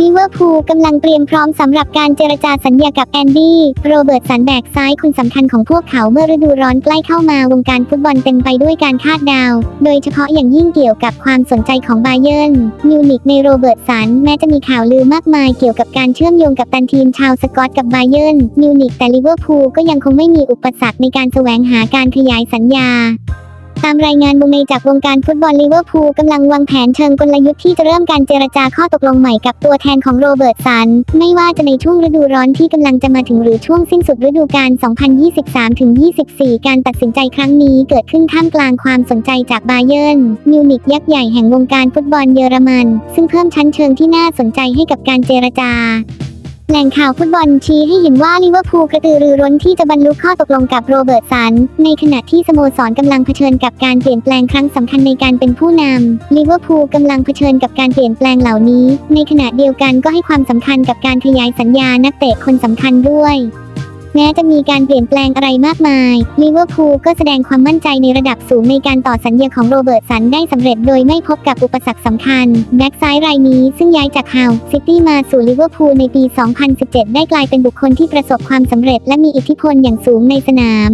ลิเวอร์พูลกำลังเตรียมพร้อมสำหรับการเจรจาสัญญากับแอนดี้ โรเบิร์ตสันแบกซ้ายคนสำคัญของพวกเขาเมื่อฤดูร้อนใกล้เข้ามาวงการฟุตบอลเต็มไปด้วยการคาดเดาว โดยเฉพาะอย่างยิ่งเกี่ยวกับความสนใจของบาเยิร์นมิวนิกในโรเบิร์ตสันแม้จะมีข่าวลือมากมายเกี่ยวกับการเชื่อมโยงกับตันทีมชาวสกอตกับบาเยิร์นมิวนิกแต่ลิเวอร์พูลก็ยังคงไม่มีอุปสรรคในการแสวงหาการขยายสัญญา ตามรายงานวงในจากวงการฟุตบอลลิเวอร์พูลกำลังวางแผนเชิงกลยุทธ์ที่จะเริ่มการเจรจาข้อตกลงใหม่กับตัวแทนของโรเบิร์ตสัน ไม่ว่าจะในช่วงฤดูร้อนที่กำลังจะมาถึงหรือช่วงสิ้นสุดฤดูกาล 2023-24 การตัดสินใจครั้งนี้เกิดขึ้นท่ามกลางความสนใจจากบาเยิร์นมิวนิกยักษ์ใหญ่แห่งวงการฟุตบอลเยอรมัน ซึ่งเพิ่มชั้นเชิงที่น่าสนใจให้กับการเจรจา แหล่งข่าวฟุตบอลชี้ให้เห็นว่าลิเวอร์พูลกระตือรือร้นที่จะบรรลุข้อตกลงกับโรเบิร์ตสัน ในขณะที่สโมสรกำลังเผชิญกับการเปลี่ยนแปลงครั้งสำคัญในการเป็นผู้นำลิเวอร์พูลกำลังเผชิญกับการเปลี่ยนแปลงเหล่านี้ ในขณะเดียวกันก็ให้ความสำคัญกับการขยายสัญญานักเตะคนสำคัญด้วย แม้จะมีการเปลี่ยนแปลงอะไรมากมาย ลิเวอร์พูลก็แสดงความมั่นใจในระดับสูงในการต่อสัญญาของโรเบิร์ตสันได้สำเร็จโดยไม่พบกับอุปสรรคสำคัญ แบ็กซ้ายรายนี้ซึ่งย้ายจากฮาวซิตี้มาสู่ลิเวอร์พูลในปี 2017 ได้กลายเป็นบุคคลที่ประสบความสำเร็จและมีอิทธิพลอย่างสูงในสนาม